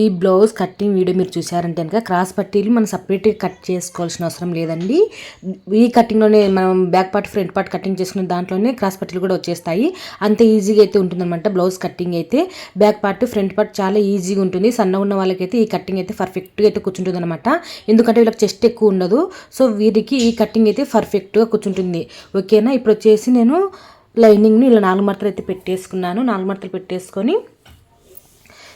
ఈ blouse cutting video మీరు చూసారంటే కనుక క్రాస్ పట్టీలు మనం సపరేట్గా కట్ చేసుకోవాల్సిన అవసరం లేదండి. ఈ కటింగ్లోనే మనం back part front part cutting చేసుకున్న దాంట్లోనే క్రాస్ పట్టీలు కూడా వచ్చేస్తాయి. అంత ఈజీగా అయితే ఉంటుందన్నమాట బ్లౌజ్ కటింగ్ అయితే. బ్యాక్ పార్ట్ ఫ్రంట్ పార్ట్ చాలా ఈజీగా ఉంటుంది. సన్న ఉన్న వాళ్ళకైతే ఈ కటింగ్ అయితే పర్ఫెక్ట్గా అయితే కూర్చుంటుంది అనమాట ఎందుకంటే వీళ్ళకి చెస్ట్ ఎక్కువ ఉండదు. సో వీరికి ఈ కటింగ్ అయితే పర్ఫెక్ట్గా కూర్చుంటుంది. ఓకేనా ఇప్పుడు వచ్చేసి నేను లైనింగ్ని ఇలా నాలుగు మడతలు అయితే పెట్టేసుకున్నాను. నాలుగు మడతలు పెట్టేసుకొని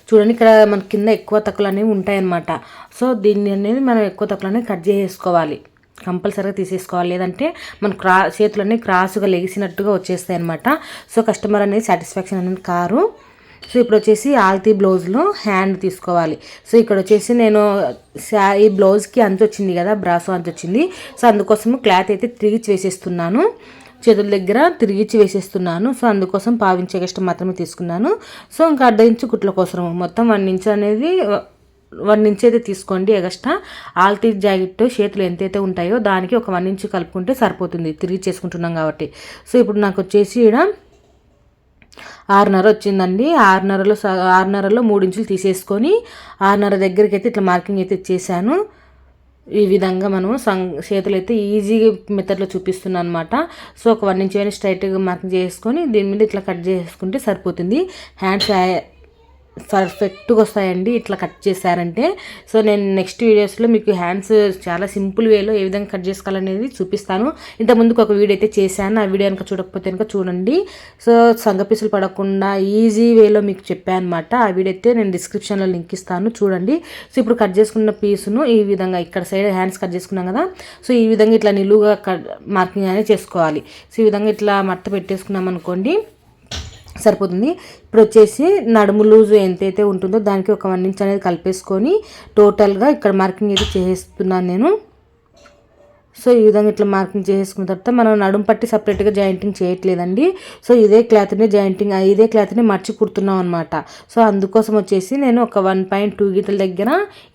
చూడండి ఇక్కడ మన కింద ఎక్కువ తక్కువలు అనేవి ఉంటాయన్నమాట. సో దీన్ని అనేది మనం ఎక్కువ తక్కువలు అనేవి కట్ చేసుకోవాలి కంపల్సరీగా తీసేసుకోవాలి. లేదంటే మన క్రా చేతులన్నీ క్రాస్గా లెగిసినట్టుగా వచ్చేస్తాయి అనమాట సో కస్టమర్ అనేది సాటిస్ఫాక్షన్ అనేది కారు. సో ఇప్పుడు వచ్చేసి ఆల్తీ బ్లౌజ్లో హ్యాండ్ తీసుకోవాలి. సో ఇక్కడ వచ్చేసి నేను ఈ బ్లౌజ్కి అంత వచ్చింది కదా బ్రాసో అంత వచ్చింది సో అందుకోసము క్లాత్ అయితే తిరిగి వేసేస్తున్నాను. చేతుల దగ్గర తిరిగిచ్చి వేసేస్తున్నాను. సో అందుకోసం పావించే కష్టం మాత్రమే తీసుకున్నాను. సో ఇంకా అర్ధ ఇంచు కుట్ల కోసం మొత్తం వన్ ఇంచు అనేది వన్ ఇంచ్ అయితే తీసుకోండి ఎగస్ట్రా. ఆల్తీ జాకెట్ చేతులు ఎంతైతే ఉంటాయో దానికి ఒక వన్ ఇంచ్ కలుపుకుంటే సరిపోతుంది. తిరిగి చేసుకుంటున్నాం కాబట్టి. సో ఇప్పుడు నాకు వచ్చేసి ఇక్కడ ఆరున్నర వచ్చిందండి. ఆరున్నరలో ఆరున్నరలో మూడు ఇంచులు తీసేసుకొని ఆరున్నర దగ్గరికి అయితే ఇట్లా మార్కింగ్ అయితే ఇచ్చేసాను. ఈ విధంగా మనము సం చేతులు అయితే ఈజీగా మెథడ్లో చూపిస్తున్నాను అనమాట సో ఒక వన్ ఇంచ్ అయినా స్ట్రైట్గా మార్క్ చేసుకొని దీని మీద ఇట్లా కట్ చేసుకుంటే సరిపోతుంది. హ్యాండ్స్ పర్ఫెక్ట్గా వస్తాయండి. ఇట్లా కట్ చేశారంటే. సో నేను నెక్స్ట్ వీడియోస్లో మీకు హ్యాండ్స్ చాలా సింపుల్ వేలో ఏ విధంగా కట్ చేసుకోవాలనేది చూపిస్తాను. ఇంతకుముందుకు ఒక వీడియో అయితే చేశాను. ఆ వీడియో కనుక చూడకపోతే కనుక చూడండి. సో సంగపీసులు పడకుండా ఈజీ వేలో మీకు చెప్పాను అనమాట ఆ వీడియో అయితే నేను డిస్క్రిప్షన్లో లింక్ ఇస్తాను. చూడండి. సో ఇప్పుడు కట్ చేసుకున్న పీసును ఈ విధంగా ఇక్కడ సైడ్ హ్యాండ్స్ కట్ చేసుకున్నాం కదా. సో ఈ విధంగా ఇట్లా నిలువుగా కట్ మార్కింగ్ అనేది చేసుకోవాలి. సో ఈ విధంగా ఇట్లా మట్ట పెట్టేసుకున్నాం అనుకోండి. సరిపోతుంది. ఇప్పుడు వచ్చేసి నడుము లూజు ఎంతైతే ఉంటుందో దానికి ఒక వన్ ఇంచ్ అనేది కలిపేసుకొని టోటల్గా ఇక్కడ మార్కింగ్ అయితే చేస్తున్నాను నేను. సో ఈ విధంగా ఇట్లా మార్కింగ్ చేసుకున్న తర్వాత మనం నడుము పట్టి సపరేట్గా జాయింటింగ్ చేయట్లేదండి. సో ఇదే క్లాత్ని జాయింటింగ్ ఇదే క్లాత్ని మర్చి కుడుతున్నాం అనమాట సో అందుకోసం వచ్చేసి నేను ఒక వన్ పాయింట్ టూ గీతల దగ్గర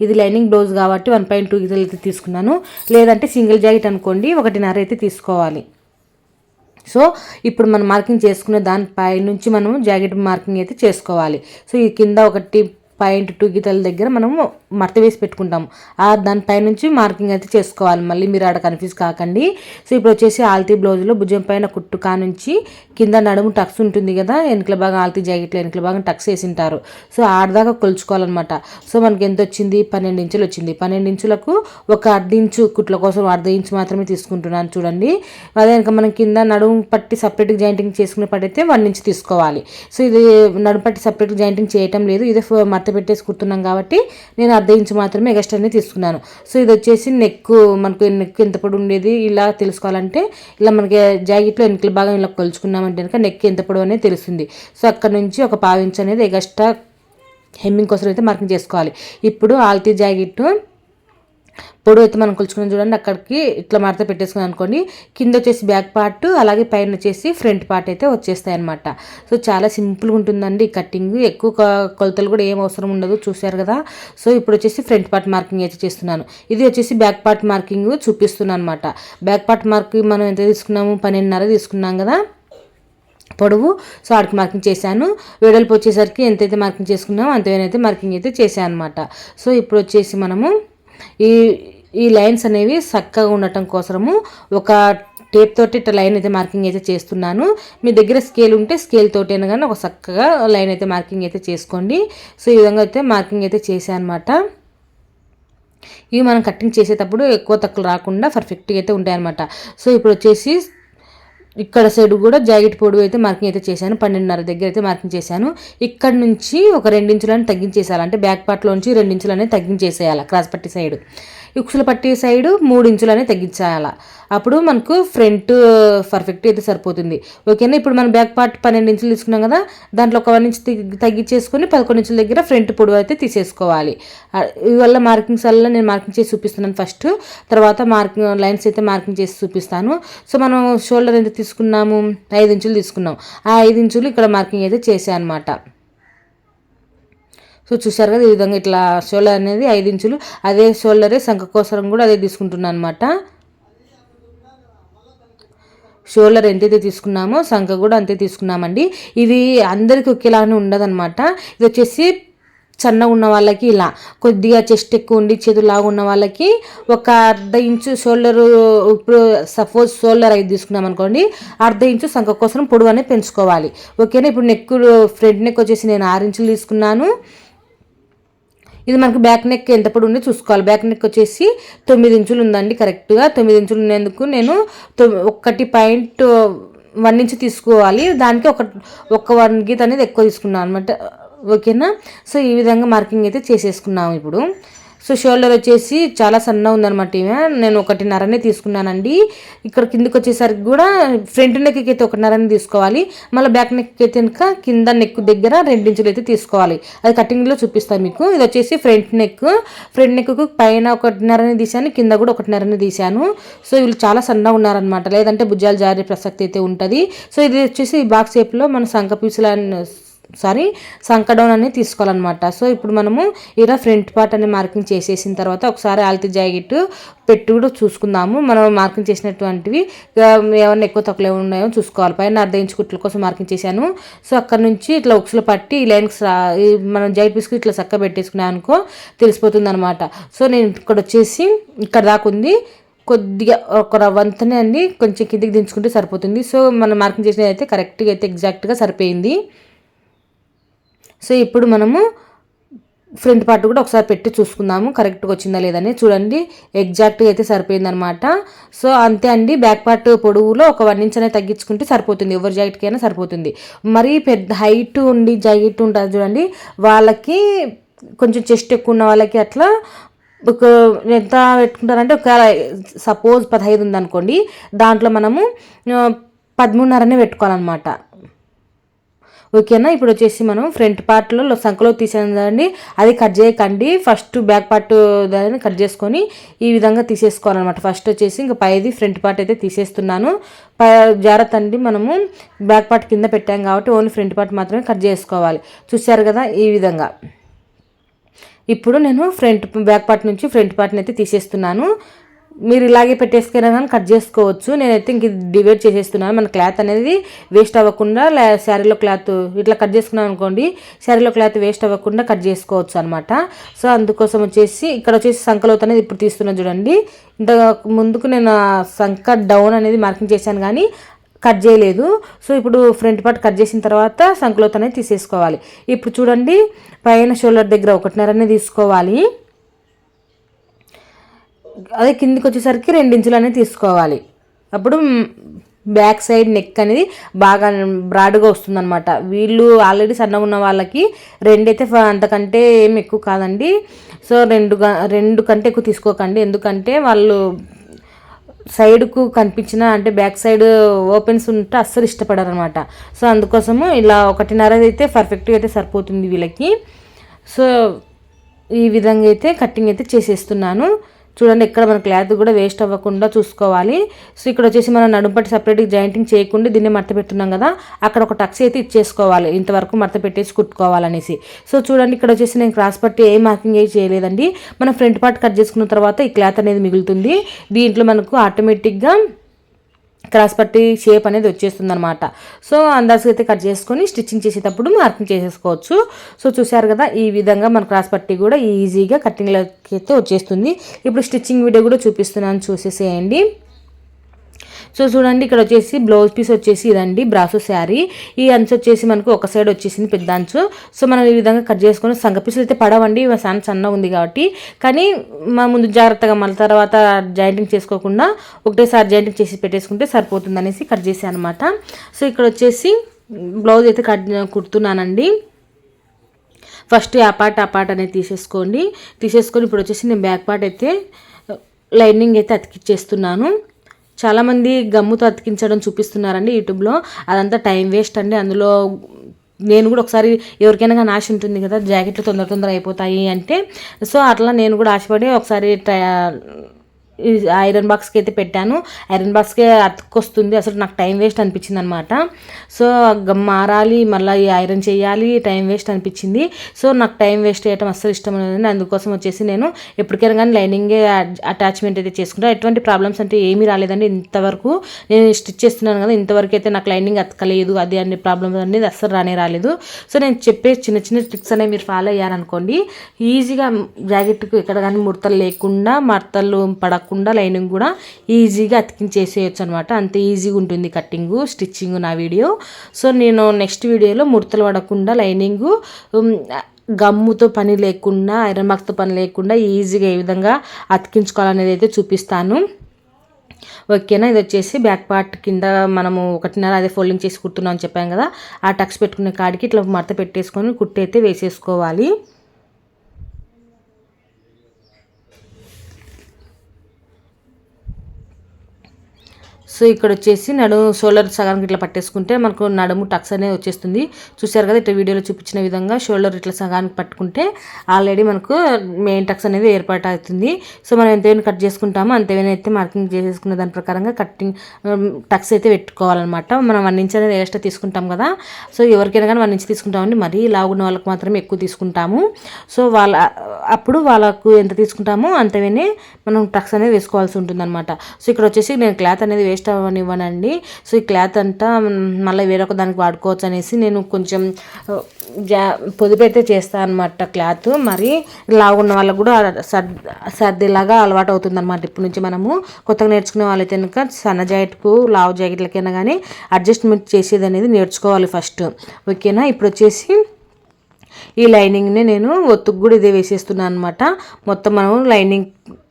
ఇది లైనింగ్ బ్లౌజ్ కాబట్టి వన్ పాయింట్ టూ గీతలు అయితే తీసుకున్నాను. లేదంటే సింగిల్ జాకెట్ అనుకోండి ఒకటిన్నర అయితే తీసుకోవాలి. సో ఇప్పుడు మనం మార్కింగ్ చేసుకునే దానిపై నుంచి మనం జాకెట్ మార్కింగ్ అయితే చేసుకోవాలి. సో ఈ కింద ఒకటి పాయింట్ టూ గీతల దగ్గర మనము మడత వేసి పెట్టుకుంటాం ఆ దానిపై నుంచి మార్కింగ్ అయితే చేసుకోవాలి. మళ్ళీ మీరు ఆడ కన్ఫ్యూజ్ కాకండి. సో ఇప్పుడు వచ్చేసి ఆల్తీ బ్లౌజ్లో భుజం పైన కుట్టు నుంచి కింద నడుము టక్స్ ఉంటుంది కదా వెనుకల భాగం ఆల్తీ జాకెట్లో వెనుకల భాగం టక్స్ వేసింటారు. సో ఆడదాకా కొలుచుకోవాలన్నమాట. సో మనకి ఎంత వచ్చింది? పన్నెండు ఇంచులు వచ్చింది. పన్నెండు ఇంచులకు ఒక అర్ధ ఇంచు కుట్ల కోసం అర్ధ ఇంచు మాత్రమే తీసుకుంటున్నాను చూడండి. అదే ఇంకా మనం కింద నడుము పట్టి సపరేట్గా జాయింటింగ్ చేసుకునే పట్టయితే వన్ ఇంచ్ తీసుకోవాలి. సో ఇది నడుము పట్టి సపరేట్గా జాయింటింగ్ చేయటం లేదు. ఇదే మడత పెట్టేసి కుడుతున్నాం కాబట్టి నేను అర్ధ ఇంచు మాత్రమే ఎగస్ట్రానే తీసుకున్నాను. సో ఇది వచ్చేసి నెక్ మనకు నెక్ ఎంత పొడి ఉండేది ఇలా తెలుసుకోవాలంటే ఇలా మనకి జాకెట్లో ఎన్నికల భాగం ఇలా కొలుచుకున్నామంటే కనుక నెక్ ఎంత పొడవు అనేది తెలుస్తుంది. సో అక్కడ నుంచి ఒక పావించ్ అనేది ఎగస్ట్రా హెమ్మింగ్ కోసం అయితే మార్కింగ్ చేసుకోవాలి. ఇప్పుడు ఆల్తీ జాకెట్ పొడవు అయితే మనం కొలుచుకుని చూడండి అక్కడికి ఇట్లా మడత పెట్టేసుకుని అనుకోండి కింద వచ్చేసి బ్యాక్ పార్ట్ అలాగే పైన వచ్చేసి ఫ్రంట్ పార్ట్ అయితే వచ్చేస్తాయి అనమాట సో చాలా సింపుల్గా ఉంటుందండి ఈ కటింగ్ ఎక్కువ కొలతలు కూడా ఏం అవసరం ఉండదు చూశారు కదా. సో ఇప్పుడు వచ్చేసి ఫ్రంట్ పార్ట్ మార్కింగ్ అయితే చేస్తున్నాను. ఇది వచ్చేసి బ్యాక్ పార్ట్ మార్కింగ్ చూపిస్తున్నాను అనమాట బ్యాక్ పార్ట్ మార్కింగ్ మనం ఎంత తీసుకున్నాము? పన్నెండున్నర తీసుకున్నాం కదా. పొడవు. సో ఆడికి మార్కింగ్ చేశాను. వెడల్పు వచ్చేసరికి ఎంతైతే మార్కింగ్ చేసుకున్నామో అంతేనైతే మార్కింగ్ అయితే చేశాను అనమాట సో ఇప్పుడు వచ్చేసి మనము ఈ ఈ లైన్స్ అనేవి చక్కగా ఉండటం కోసము ఒక టేప్ తోటి ఇట్లా లైన్ అయితే మార్కింగ్ అయితే చేస్తున్నాను. మీ దగ్గర స్కేల్ ఉంటే స్కేల్ తోటి అయినా కానీ ఒక చక్కగా లైన్ అయితే మార్కింగ్ అయితే చేసుకోండి. సో ఈ విధంగా అయితే మార్కింగ్ అయితే చేశాను అనమాట ఇవి మనం కటింగ్ చేసేటప్పుడు ఎక్కువ తక్కువ రాకుండా పర్ఫెక్ట్గా అయితే ఉంటాయన్నమాట. సో ఇప్పుడు వచ్చేసి ఇక్కడ సైడ్ కూడా జాకెట్ పొడవు అయితే మార్కింగ్ అయితే చేశాను. పన్నెండున్నర దగ్గర అయితే మార్కింగ్ చేశాను. ఇక్కడ నుంచి ఒక రెండించులని తగ్గించేసేయాలి. అంటే బ్యాక్ పార్ట్లోంచి రెండించులు అనేది తగ్గించేసేయాలి. క్రాస్ పట్టి సైడ్ ఉక్సులు పట్టి సైడ్ మూడు ఇంచులనే తగ్గించాల. అప్పుడు మనకు ఫ్రంట్ పర్ఫెక్ట్ అయితే సరిపోతుంది. ఓకేనా? ఇప్పుడు మనం బ్యాక్ పార్ట్ పన్నెండు ఇంచులు తీసుకున్నాం కదా దాంట్లో ఒక వన్ ఇంచ్ తగ్గించేసుకొని పదకొండు ఇంచుల దగ్గర ఫ్రంట్ పొడవు అయితే తీసేసుకోవాలి. ఇవల్ల మార్కింగ్స్ వల్ల నేను మార్కింగ్ చేసి చూపిస్తున్నాను ఫస్ట్. తర్వాత మార్కింగ్ లైన్స్ అయితే మార్కింగ్ చేసి చూపిస్తాను. సో మనం షోల్డర్ ఎంత తీసుకున్నాము? ఐదు ఇంచులు తీసుకున్నాం. ఆ ఐదు ఇంచులు ఇక్కడ మార్కింగ్ అయితే చేశాను అనమాట సో చూసారు కదా ఈ విధంగా ఇట్లా షోల్డర్ అనేది ఐదు ఇంచులు. అదే షోల్డరే శంఖ కోసరం కూడా అదే తీసుకుంటున్నాను అనమాట షోల్డర్ ఎంతైతే తీసుకున్నామో శంఖ కూడా అంతే తీసుకున్నామండి. ఇది అందరికీ ఒకేలానే ఉండదన్నమాట. ఇది వచ్చేసి సన్నగా ఉన్న వాళ్ళకి ఇలా కొద్దిగా చెస్ట్ ఎక్కువ ఉండి చేతులు లాగా ఉన్న వాళ్ళకి ఒక అర్ధ ఇంచు షోల్డర్ ఇప్పుడు సపోజ్ షోల్డర్ అయితే తీసుకున్నాం అనుకోండి అర్ధ ఇంచు సంఖ కోసం పొడవు అనేది పెంచుకోవాలి. ఓకేనా? ఇప్పుడు నెక్ ఫ్రంట్ నెక్ వచ్చేసి నేను ఆరు ఇంచులు తీసుకున్నాను. ఇది మనకు బ్యాక్ నెక్ ఎంత పొడి చూసుకోవాలి. బ్యాక్ నెక్ వచ్చేసి తొమ్మిది ఇంచులు ఉందండి కరెక్ట్గా తొమ్మిది ఇంచులు ఉన్నందుకు నేను ఒకటి పాయింట్ వన్ ఇంచ్ తీసుకోవాలి. దానికి ఒక ఒక వన్ గీత అనేది ఎక్కువ తీసుకున్నాను అనమాట ఓకేనా? సో ఈ విధంగా మార్కింగ్ అయితే చేసేసుకున్నాము ఇప్పుడు. సో షోల్డర్ వచ్చేసి చాలా సన్న ఉందనమాట ఈమె. నేను ఒకటిన్నరనే తీసుకున్నానండి. ఇక్కడ కిందకి వచ్చేసరికి కూడా ఫ్రంట్ నెక్ అయితే ఒకటిన్నరని తీసుకోవాలి. మళ్ళీ బ్యాక్ నెక్ అయితే కనుక కింద నెక్ దగ్గర రెండించులు అయితే తీసుకోవాలి. అది కటింగ్లో చూపిస్తాను మీకు. ఇది వచ్చేసి ఫ్రంట్ నెక్. ఫ్రంట్ నెక్కు పైన ఒకటిన్నరని తీసాను కింద కూడా ఒకటిన్నరని తీశాను. సో వీళ్ళు చాలా సన్నగా ఉన్నారనమాట లేదంటే భుజాలు జారే ప్రసక్తి అయితే ఉంటుంది. సో ఇది వచ్చేసి బాక్స్ షేప్లో మన సంక పీసులు సారీ సంకడౌన్ అనేది తీసుకోవాలన్నమాట. సో ఇప్పుడు మనము ఇలా ఫ్రంట్ పార్ట్ అనేది మార్కింగ్ చేసేసిన తర్వాత ఒకసారి ఆల్తి జాకెట్ పెట్టి కూడా చూసుకుందాము. మనం మార్కింగ్ చేసినటువంటివి ఏమన్నా ఎక్కువ తక్కువ ఉన్నాయో చూసుకోవాలి. పైన అర్ధ ఇంచు కుట్ల కోసం మార్కింగ్ చేశాను. సో అక్కడ నుంచి ఇట్లా ఉక్సులు పట్టి ఈ లైన్కి మనం జాకెట్ పీసుకు ఇట్లా చక్క పెట్టేసుకున్నాను అనుకో తెలిసిపోతుంది అనమాట సో నేను ఇక్కడ వచ్చేసి ఇక్కడ దాకా ఉంది. కొద్దిగా ఒక వంతనే అండి. కొంచెం కిందికి దించుకుంటే సరిపోతుంది. సో మనం మార్కింగ్ చేసినది అయితే కరెక్ట్గా అయితే ఎగ్జాక్ట్గా సరిపోయింది. సో ఇప్పుడు మనము ఫ్రంట్ పార్ట్ కూడా ఒకసారి పెట్టి చూసుకుందాము. కరెక్ట్గా వచ్చిందా లేదని చూడండి. ఎగ్జాక్ట్గా అయితే సరిపోయిందనమాట సో అంతే అండి. బ్యాక్ పార్ట్ పొడవులో ఒక వన్ ఇంచ్ అనేది తగ్గించుకుంటే సరిపోతుంది. ఎవరి జాకెట్కి అయినా సరిపోతుంది. మరీ పెద్ద హైట్ ఉండి జాకెట్ ఉంటుంది చూడండి. వాళ్ళకి కొంచెం చెస్ట్ ఎక్కువ ఉన్న వాళ్ళకి అట్లా ఒక ఎంత పెట్టుకుంటారంటే ఒక సపోజ్ పదహైదు ఉందనుకోండి. దాంట్లో మనము పదమూడున్నరనే పెట్టుకోవాలన్నమాట. ఓకేనా? ఇప్పుడు వచ్చేసి మనం ఫ్రంట్ పార్ట్లో సంఖలో తీసేదండి అది కట్ చేయకండి. ఫస్ట్ బ్యాక్ పార్ట్ దాన్ని కట్ చేసుకొని ఈ విధంగా తీసేసుకోవాలన్నమాట. ఫస్ట్ వచ్చేసి ఇంకా పైది ఫ్రంట్ పార్ట్ అయితే తీసేస్తున్నాను. జాగ్రత్త అండి. మనము బ్యాక్ పార్ట్ కింద పెట్టాం కాబట్టి ఓన్లీ ఫ్రంట్ పార్ట్ మాత్రమే కట్ చేసుకోవాలి. చూసారు కదా ఈ విధంగా. ఇప్పుడు నేను ఫ్రంట్ బ్యాక్ పార్ట్ నుంచి ఫ్రంట్ పార్ట్ని అయితే తీసేస్తున్నాను. మీరు ఇలాగే పెట్టేసుకున్నా కానీ కట్ చేసుకోవచ్చు. నేనైతే ఇంక డివైడ్ చేసేస్తున్నాను. మన క్లాత్ అనేది వేస్ట్ అవ్వకుండా శారీలో క్లాత్ ఇట్లా కట్ చేసుకున్నాం అనుకోండి శారీలో క్లాత్ వేస్ట్ అవ్వకుండా కట్ చేసుకోవచ్చు అనమాట సో అందుకోసం వచ్చేసి ఇక్కడ వచ్చేసి సంకలోత్ అనేది ఇప్పుడు తీస్తున్నా చూడండి. ఇంత ముందుకు నేను సంక డౌన్ అనేది మార్కింగ్ చేశాను కానీ కట్ చేయలేదు. సో ఇప్పుడు ఫ్రంట్ పార్ట్ కట్ చేసిన తర్వాత సంకలోత్ అనేది తీసేసుకోవాలి. ఇప్పుడు చూడండి పైన షోల్డర్ దగ్గర ఒకటిన్నర అనేది తీసుకోవాలి. అదే కిందికి వచ్చేసరికి ఇంచులు అనేది తీసుకోవాలి. అప్పుడు బ్యాక్ సైడ్ నెక్ అనేది బాగా బ్రాడ్గా వస్తుందన్నమాట. వీళ్ళు ఆల్రెడీ సన్నగా ఉన్న వాళ్ళకి రెండైతే అంతకంటే ఏం ఎక్కువ కాదండి. సో రెండు రెండు కంటే ఎక్కువ తీసుకోకండి. ఎందుకంటే వాళ్ళు సైడ్కు కనిపించిన అంటే బ్యాక్ సైడ్ ఓపెన్స్ ఉంటే అస్సలు ఇష్టపడరు అనమాట సో అందుకోసము ఇలా ఒకటిన్నర అయితే పర్ఫెక్ట్గా అయితే సరిపోతుంది వీళ్ళకి. సో ఈ విధంగా అయితే కటింగ్ అయితే చేసేస్తున్నాను. చూడండి ఇక్కడ మన క్లాత్ కూడా వేస్ట్ అవ్వకుండా చూసుకోవాలి. సో ఇక్కడ వచ్చేసి మనం నడుంపట్టి సపరేట్గా జాయింటింగ్ చేయకుండా దీన్ని మడత పెట్టున్నాం కదా అక్కడ ఒక టక్స్ అయితే ఇచ్చేసుకోవాలి. ఇంతవరకు మడత పెట్టేసి కుట్టుకోవాలనేసి. సో చూడండి ఇక్కడ వచ్చేసి నేను క్రాస్ పట్టి ఏ మార్కింగ్ ఏ చేయలేదండి. మనం ఫ్రంట్ పార్ట్ కట్ చేసుకున్న తర్వాత ఈ క్లాత్ అనేది మిగులుతుంది. దీంట్లో మనకు ఆటోమేటిక్గా క్రాస్ పట్టి షేప్ అనేది వచ్చేస్తుంది అనమాట సో అందాజుగా అయితే కట్ చేసుకొని స్టిచ్చింగ్ చేసేటప్పుడు మార్కింగ్ చేసేసుకోవచ్చు. సో చూసారు కదా ఈ విధంగా మన క్రాస్ పట్టి కూడా ఈజీగా కట్టింగ్లోకి అయితే వచ్చేస్తుంది. ఇప్పుడు స్టిచ్చింగ్ వీడియో కూడా చూపిస్తున్నాను చూసేసేయండి. సో చూడండి ఇక్కడ వచ్చేసి బ్లౌజ్ పీస్ వచ్చేసి ఇదండి బ్రాసో శారీ. ఈ అంచు వచ్చేసి మనకు ఒక సైడ్ వచ్చేసింది పెద్ద అంచు. సో మనం ఈ విధంగా కట్ చేసుకొని సంగ పీసులు అయితే పడవండి సన్న సన్న ఉంది కాబట్టి. కానీ మా ముందు జాగ్రత్తగా మళ్ళీ తర్వాత జాయింటింగ్ చేసుకోకుండా ఒకటేసారి జాయింటింగ్ చేసి పెట్టేసుకుంటే సరిపోతుంది అనేసి కట్ చేసాను అనమాట సో ఇక్కడ వచ్చేసి బ్లౌజ్ అయితే కట్ కుడుతున్నానండి. ఫస్ట్ ఆ పార్ట్ ఆ పార్ట్ అనేది తీసేసుకోండి. తీసేసుకొని ఇప్పుడు వచ్చేసి నేను బ్యాక్ పార్ట్ అయితే లైనింగ్ అయితే అతికిచ్చేస్తున్నాను. చాలామంది గమ్ముతో అతికించడం చూపిస్తున్నారండి యూట్యూబ్లో. అదంతా టైం వేస్ట్ అండి. అందులో నేను కూడా ఒకసారి ఎవరికైనా కానీ ఆశ ఉంటుంది కదా జాకెట్లు తొందర తొందర అయిపోతాయి అంటే. సో అట్లా నేను కూడా ఆశపడి ఒకసారి ఈ ఐరన్ బాక్స్కి అయితే పెట్టాను. ఐరన్ బాక్స్కి అతుక్కొస్తుంది అసలు నాకు టైం వేస్ట్ అనిపించింది అనమాట సో గమ్ మారాలి మళ్ళీ ఐరన్ చేయాలి టైం వేస్ట్ అనిపించింది. సో నాకు టైం వేస్ట్ చేయడం అస్సలు ఇష్టం లేదండి. అందుకోసం వచ్చేసి నేను ఎప్పటికైనా కానీ లైనింగే అటాచ్మెంట్ అయితే చేసుకుంటాను ఎటువంటి ప్రాబ్లమ్స్ అంటే ఏమీ రాలేదండి ఇంతవరకు. నేను స్టిచ్ చేస్తున్నాను కదా ఇంతవరకు అయితే నాకు లైనింగ్ అతకలేదు. అది అన్ని ప్రాబ్లమ్స్ అనేది అస్సలు రానే రాలేదు. సో నేను చెప్పే చిన్న చిన్న ట్రిక్స్ అనేవి మీరు ఫాలో అయ్యారనుకోండి ఈజీగా జాకెట్కు ఎక్కడ కానీ ముడతలు లేకుండా మడతలు పడకుండా లైనింగ్ కూడా ఈజీగా అతికించేసేయచ్చు అనమాట అంత ఈజీగా ఉంటుంది కట్టింగు స్టిచ్చింగ్ నా వీడియో. సో నేను నెక్స్ట్ వీడియోలో ముడతలు పడకుండా లైనింగు గమ్ముతో పని లేకుండా ఐరన్ మార్క్తో పని లేకుండా ఈజీగా ఏ విధంగా అతికించుకోవాలనేది అయితే చూపిస్తాను. ఓకేనా? ఇది వచ్చేసి బ్యాక్ పార్ట్ కింద మనము ఒకటిన్నర అదే ఫోల్డింగ్ చేసి కుడుతున్నాం అని చెప్పాం కదా ఆ టక్స్ పెట్టుకునే కాడికి ఇట్లా మడత పెట్టేసుకొని కుట్టి అయితే వేసేసుకోవాలి. సో ఇక్కడ వచ్చేసి నడుము షోల్డర్ సగానికి ఇట్లా పట్టేసుకుంటే మనకు నడుము టక్స్ అనేది వచ్చేస్తుంది. చూసారు కదా ఇట్లా వీడియోలో చూపించిన విధంగా షోల్డర్ ఇట్లా సగానికి పట్టుకుంటే ఆల్రెడీ మనకు మెయిన్ టక్స్ అనేది ఏర్పాటు అవుతుంది సో మనం ఎంతైనా కట్ చేసుకుంటామో అంతవైనా అయితే మార్కింగ్ చేసేసుకున్న దాని ప్రకారంగా కట్టింగ్ టక్స్ అయితే పెట్టుకోవాలన్నమాట. మనం వన్ ఇంచ్ అనేది ఎక్స్ట్రా తీసుకుంటాం కదా. సో ఎవరికైనా కానీ వన్ ఇంచ్ తీసుకుంటామండి. మరీ లాగున్న వాళ్ళకి మాత్రమే ఎక్కువ తీసుకుంటాము. సో వాళ్ళ అప్పుడు వాళ్ళకు ఎంత తీసుకుంటామో అంతవైనా మనం టక్స్ అనేది వేసుకోవాల్సి ఉంటుంది సో ఇక్కడ వచ్చేసి నేను క్లాత్ అనేది వేస్ట్ అవ్వనివ్వనండి సో ఈ క్లాత్ అంతా మళ్ళీ వేరొక దానికి వాడుకోవచ్చు అనేసి నేను కొంచెం జా పొదుపు అయితే చేస్తాను అనమాట క్లాత్. మరి లాగున్న వాళ్ళకు కూడా సర్ది సర్దిలాగా అలవాటు అవుతుంది అనమాట ఇప్పటి నుంచి మనము. కొత్తగా నేర్చుకునే వాళ్ళైతే కనుక సన్న జాకెట్కు లావు జాకెట్లకైనా కానీ అడ్జస్ట్మెంట్ చేసేది అనేది నేర్చుకోవాలి ఫస్ట్. ఓకేనా? ఇప్పుడు వచ్చేసి ఈ లైనింగ్ని నేను ఒత్తుకు కూడా ఇదే వేసేస్తున్నాను అనమాట మొత్తం మనం లైనింగ్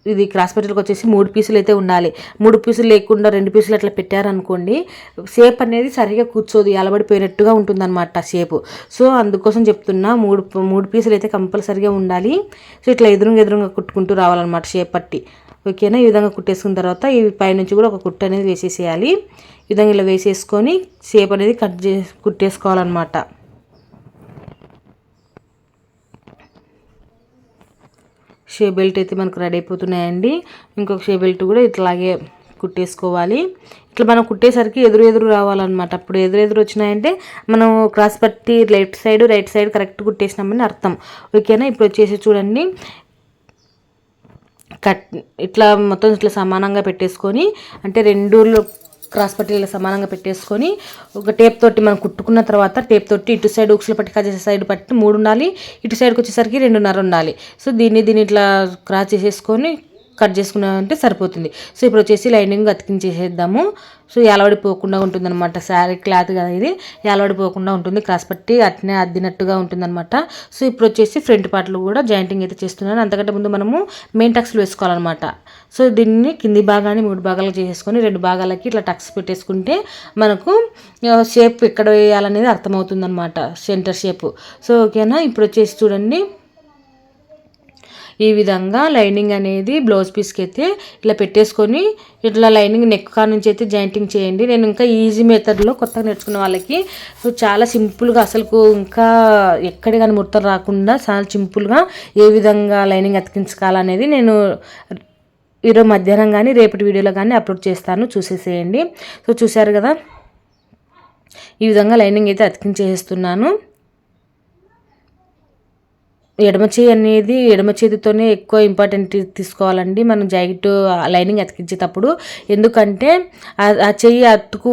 ఇది క్రాస్ మెటీరియల్కి వచ్చేసి మూడు పీసులు అయితే ఉండాలి. మూడు పీసులు లేకుండా రెండు పీసులు అట్లా పెట్టారనుకోండి షేప్ అనేది సరిగా కూర్చోదు అలబడిపోయినట్టుగా ఉంటుందన్నమాట షేపు. సో అందుకోసం చెప్తున్నా మూడు మూడు పీసులు అయితే కంపల్సరిగా ఉండాలి. సో ఇట్లా ఎదురుగా ఎదురుగా కుట్టుకుంటూ రావాలన్నమాట షేప్ పట్టి. ఓకేనా? ఈ విధంగా కుట్టేసుకున్న తర్వాత ఈ పైనుంచి కూడా ఒక కుట్టు అనేది వేసేసేయాలి. ఈ విధంగా ఇలా వేసేసుకొని షేప్ అనేది కట్ చే కుట్టేసుకోవాలన్నమాట. షే బెల్ట్ అయితే మనకు రెడీ అయిపోతున్నాయండి. ఇంకొక షే బెల్ట్ కూడా ఇట్లాగే కుట్టేసుకోవాలి. ఇట్లా మనం కుట్టేసరికి ఎదురు ఎదురు రావాలన్నమాట. అప్పుడు ఎదురు ఎదురు వచ్చినాయంటే మనం క్రాస్ పట్టి left side right side correct కుట్టేసినామని అర్థం. ఓకేనా? ఇప్పుడు వచ్చేసి చూడండి. కట్ ఇట్లా మొత్తం ఇట్లా సమానంగా పెట్టేసుకొని అంటే రెండు క్రాస్ పట్టీలు సమానంగా పెట్టేసుకొని ఒక టేప్ తోటి మనం కుట్టుకున్న తర్వాత టేప్ తోటి ఇటు సైడ్ ఉక్సులు పట్టి కజేసే సైడ్ పట్టి మూడు ఉండాలి. ఇటు సైడ్కి వచ్చేసరికి రెండున్నర ఉండాలి. సో దీన్ని దీన్ని ఇట్లా క్రాస్ చేసేసుకొని కట్ చేసుకున్నామంటే సరిపోతుంది. సో ఇప్పుడు వచ్చేసి లైనింగ్ అతికించేసేద్దాము. సో ఎలవడిపోకుండా ఉంటుందన్నమాట. శారీ క్లాత్ కదా ఇది. ఎలవడిపోకుండా ఉంటుంది. క్రాస్ పట్టి అట్నే అద్దినట్టుగా ఉంటుందన్నమాట. సో ఇప్పుడు వచ్చేసి ఫ్రంట్ పార్ట్లు కూడా జాయింటింగ్ అయితే చేస్తున్నాను. అంతకంటే ముందు మనము మెయిన్ టక్స్లు వేసుకోవాలన్నమాట. సో దీన్ని కింది భాగాన్ని మూడు భాగాలు చేసుకొని రెండు భాగాలకి ఇట్లా టక్స్ పెట్టేసుకుంటే మనకు షేప్ ఎక్కడ వేయాలనేది అర్థమవుతుందనమాట సెంటర్ షేప్. సో ఓకేనా? ఇప్పుడు వచ్చేసి చూడండి. ఈ విధంగా లైనింగ్ అనేది బ్లౌజ్ పీస్కి అయితే ఇలా పెట్టేసుకొని ఇట్లా లైనింగ్ నెక్ కా నుంచి అయితే జాయింటింగ్ చేయండి. నేను ఇంకా ఈజీ మెథడ్లో కొత్తగా నేర్చుకున్న వాళ్ళకి సో చాలా సింపుల్గా అసలు ఇంకా ఎక్కడ కానీ ముడతలు రాకుండా చాలా సింపుల్గా ఏ విధంగా లైనింగ్ అతికించుకోవాలనేది నేను ఈరోజు మధ్యాహ్నం కానీ రేపటి వీడియోలో కానీ అప్లోడ్ చేస్తాను. చూసేసేయండి. సో చూసారు కదా? ఈ విధంగా లైనింగ్ అయితే అతికించేస్తున్నాను. ఎడమ చేయి అనేది ఎడమ చేతితోనే ఎక్కువ ఇంపార్టెంట్ తీసుకోవాలండి. మనం జాకెట్ లైనింగ్ అతికించేటప్పుడు. ఎందుకంటే ఆ చెయ్యి అతుకు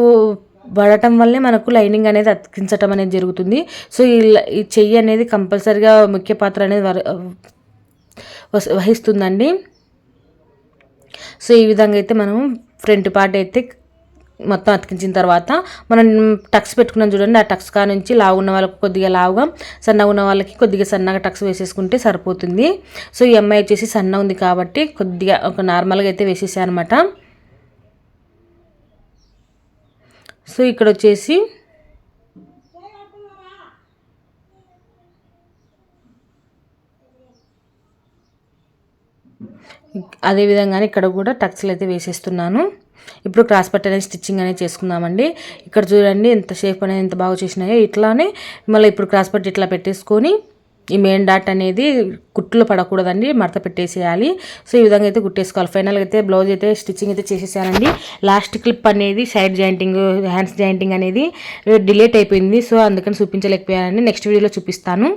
పడటం వల్లే మనకు లైనింగ్ అనేది అతికించటం అనేది జరుగుతుంది. సో ఈ ఈ చెయ్యి అనేది కంపల్సరిగా ముఖ్య పాత్ర అనేది వహిస్తుందండి. సో ఈ విధంగా అయితే మనం ఫ్రంట్ పార్ట్ అయితే మొత్తం అతికించిన తర్వాత మనం టక్స్ పెట్టుకున్నాం చూడండి. ఆ టక్స్ కా నుంచి లావు ఉన్న వాళ్ళకి కొద్దిగా లావుగా సన్నగా ఉన్న వాళ్ళకి కొద్దిగా సన్నగా టక్స్ వేసేసుకుంటే సరిపోతుంది. సో ఈ అమ్మాయి వచ్చేసి సన్న ఉంది కాబట్టి కొద్దిగా ఒక నార్మల్గా అయితే వేసేసాను అనమాట సో ఇక్కడ వచ్చేసి అదేవిధంగానే ఇక్కడ కూడా టక్స్లు అయితే వేసేస్తున్నాను. ఇప్పుడు క్రాస్ పట్టి అనేది స్టిచ్చింగ్ అనేది చేసుకుందామండి. ఇక్కడ చూడండి ఎంత షేప్ అనేది ఎంత బాగా చేసినాయో ఇట్లానే మళ్ళీ ఇప్పుడు క్రాస్ పట్టి ఇట్లా పెట్టేసుకొని ఈ మెయిన్ డాట్ అనేది కుట్టులో పడకూడదండి మడత పెట్టేసేయాలి. సో ఈ విధంగా అయితే కుట్టేసుకోవాలి. ఫైనల్గా అయితే బ్లౌజ్ అయితే స్టిచ్చింగ్ అయితే చేసేసానండి. లాస్ట్ క్లిప్ అనేది సైడ్ జాయింటింగ్ హ్యాండ్స్ జాయింటింగ్ అనేది డిలేట్ అయిపోయింది. సో అందుకని చూపించలేకపోయానండి. నెక్స్ట్ వీడియోలో చూపిస్తాను.